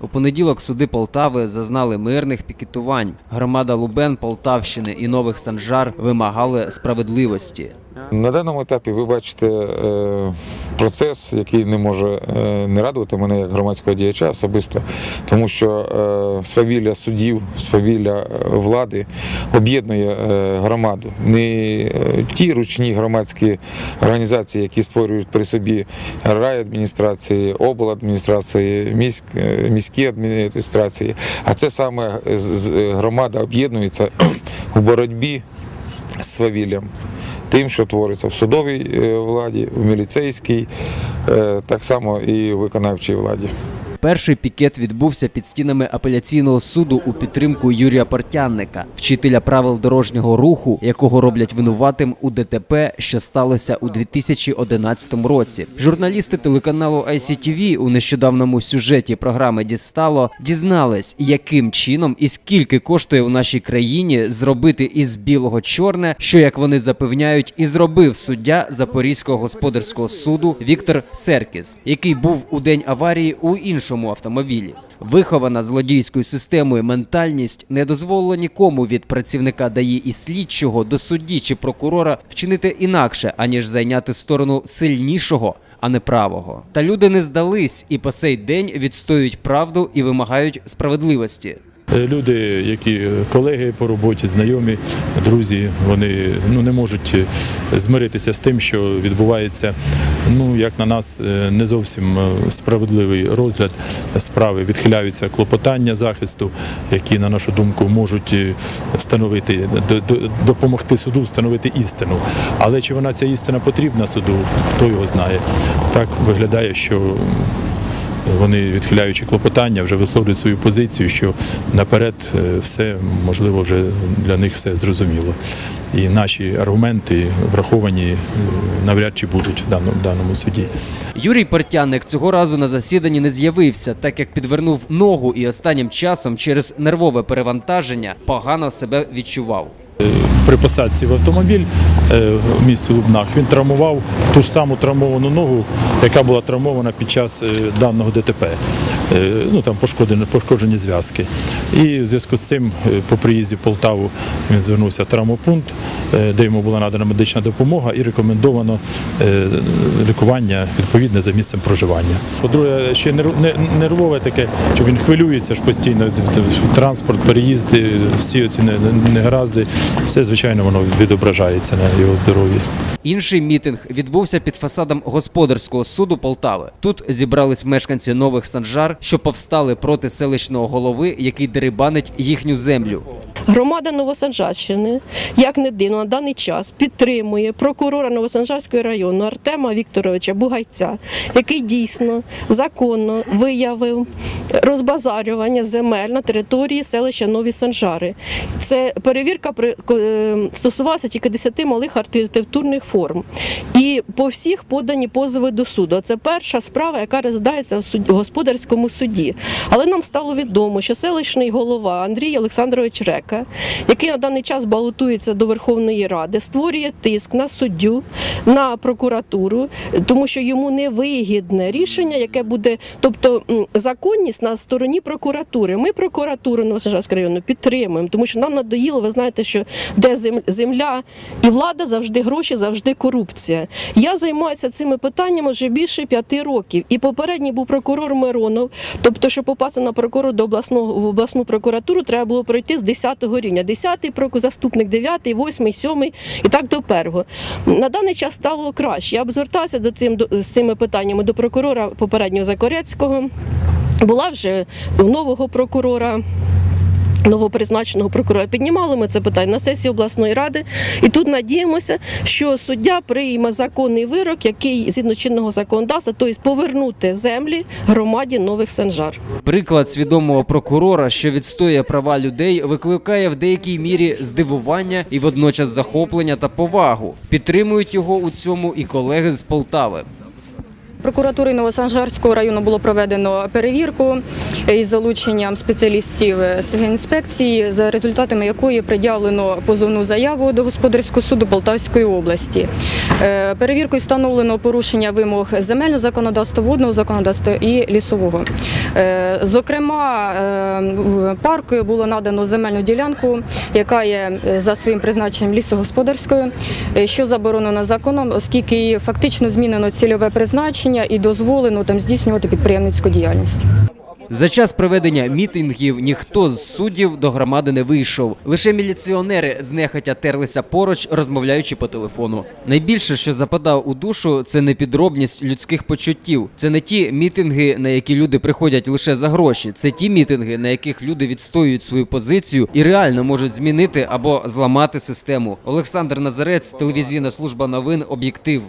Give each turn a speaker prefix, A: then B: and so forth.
A: У понеділок суди Полтави зазнали мирних пікетувань. Громада Лубен, Полтавщини і Нових Санжар вимагали справедливості.
B: На даному етапі ви бачите е, процес, який не може е, не радувати мене як громадського діяча особисто, тому що е, свавілля судів, свавілля е, влади об'єднує громаду. Не ті ручні громадські організації, які створюють при собі райадміністрації, обладміністрації, міськ, міські адміністрації, а це саме громада об'єднується у боротьбі з свавіллям тим, що твориться в судовій е, владі, в міліцейській, е, так само і в виконавчій владі.
A: Перший пікет відбувся під стінами апеляційного суду у підтримку Юрія Портянника, вчителя правил дорожнього руху, якого роблять винуватим у ДТП, що сталося у 2011 році. Журналісти телеканалу ICTV у нещодавному сюжеті програми Дістало дізнались, яким чином і скільки коштує у нашій країні зробити із білого чорне, що як вони запевняють, і зробив суддя Запорізького господарського суду Віктор Серкіс, який був у день аварії у іншому автомобілі. Вихована злодійською системою ментальність не дозволила нікому від працівника ДАІ і слідчого до судді чи прокурора вчинити інакше, аніж зайняти сторону сильнішого, а не правого. Та люди не здались і по сей день відстоюють правду і вимагають справедливості.
C: Е, Люди, які е, колеги по роботі, знайомі, друзі, вони ну не можуть е, змиритися з тим, що відбувається. Ну як на нас, не зовсім справедливий розгляд справи. Відхиляються клопотання захисту, які, на нашу думку, можуть встановити до- до- допомогти суду встановити істину. Але чи вона ця істина потрібна суду, хто його знає? Так виглядає, що вони, відхиляючи клопотання, вже висловлюють свою позицію, що наперед е, все можливо вже для них все зрозуміло. І наші аргументи враховані е, навряд чи будуть в даному, в даному суді.
A: Юрій Портяник цього разу на засіданні не з'явився, так як підвернув ногу і останнім часом через нервове перевантаження погано себе відчував.
C: При посадці в автомобіль е, в місті Лубнах він травмував ту ж саму травмовану ногу, яка була травмована під час е, даного ДТП. Е, Ну там пошкоджені, пошкоджені зв'язки. І в зв'язку з цим е, по приїзді в Полтаву він звернувся в травмопункт, е, де йому була надана медична допомога і рекомендовано е, лікування відповідне за місцем проживання. По-друге, ще нерв- нервове таке, що він хвилюється ж постійно. Транспорт, переїзди, всі ці не- не- негаразди, все звичайно воно відображається на його здоров'ї.
A: Інший мітинг відбувся під фасадом господарського суду Полтави. Тут зібрались мешканці нових санжар, що повстали проти селищного голови, який дерибанить їхню землю.
D: Громада Новосанжарщини, як не дивно, на даний час підтримує прокурора Новосанжарського району Артема Вікторовича Бугайця, який дійсно законно виявив розбазарювання земель на території селища Нові Санжари. Це перевірка е, стосувалася тільки 10 малих архітектурних форм. І по всіх подані позови до суду. Це перша справа, яка розглядається в господарському суді. Але нам стало відомо, що селищний голова Андрій Олександрович Река, який на даний час балотується до Верховної Ради, створює тиск на суддю, на прокуратуру, тому що йому невигідне рішення, яке буде, тобто законність на стороні прокуратури. Ми прокуратуру Новосанжарського району підтримуємо, тому що нам надоїло, ви знаєте, що де земля і влада завжди гроші, завжди корупція. Я займаюся цими питаннями вже більше п'яти років. І попередній був прокурор Миронов. Тобто, щоб попасти на прокурор до обласного в обласну прокуратуру, треба було пройти з 10-го рівня. 10-й прокурор, заступник 9-й, 8-й, 7-й і так до першого. На даний час стало краще. Я б зверталася до цим до, з цими питаннями до прокурора попереднього Закорецького. Була вже у нового прокурора. Новопризначеного прокурора піднімали ми це питання на сесії обласної ради, і тут надіємося, що суддя прийме законний вирок, який згідно чинного законодавства, тобто повернути землі громаді нових санжар.
A: Приклад свідомого прокурора, що відстоює права людей, викликає в деякій мірі здивування і водночас захоплення та повагу. Підтримують його у цьому і колеги з Полтави.
E: Прокуратурою Новосанжарського району було проведено перевірку із залученням спеціалістів інспекції, за результатами якої пред'явлено позовну заяву до господарського суду Полтавської області. Е, Перевіркою встановлено порушення вимог земельного законодавства, водного законодавства і лісового. Е, Зокрема, е, в парку було надано земельну ділянку, яка є за своїм призначенням лісогосподарською, що заборонено законом, оскільки фактично змінено цільове призначення і дозволено там здійснювати підприємницьку діяльність.
A: За час проведення мітингів ніхто з суддів до громади не вийшов. Лише міліціонери знехотя терлися поруч, розмовляючи по телефону. Найбільше, що западав у душу, це непідробність людських почуттів. Це не ті мітинги, на які люди приходять лише за гроші. Це ті мітинги, на яких люди відстоюють свою позицію і реально можуть змінити або зламати систему. Олександр Назарець, телевізійна служба новин, об'єктив.